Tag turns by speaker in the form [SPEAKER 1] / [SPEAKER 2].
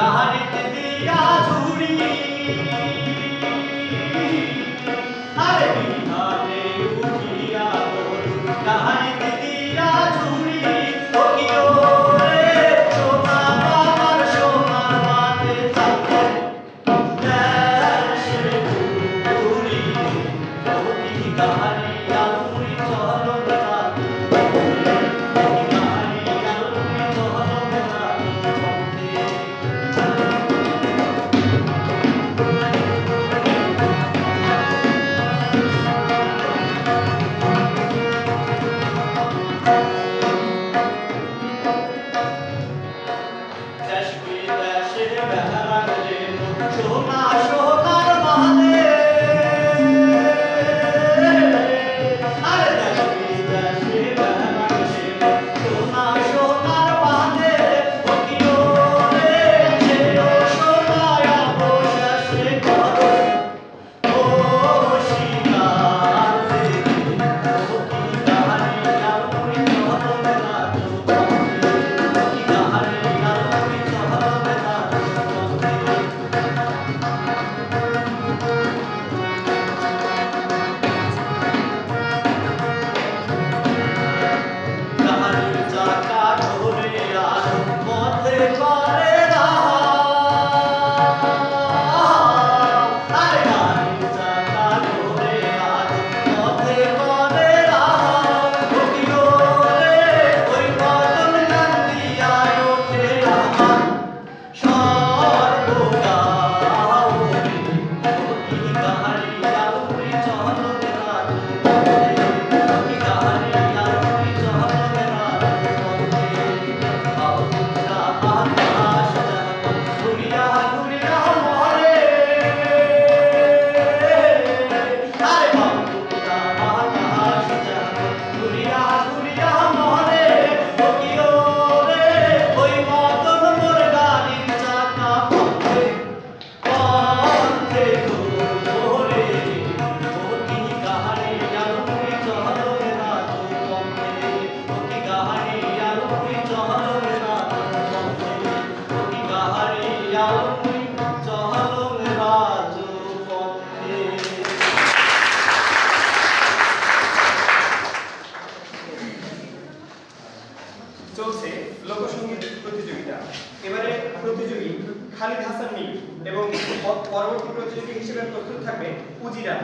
[SPEAKER 1] তাহারিতে দিয়া
[SPEAKER 2] ঝুড়ি খালিদ হাসান মিল এবং পরবর্তী প্রতিযোগী হিসেবে প্রস্তুত থাকবে উজিরা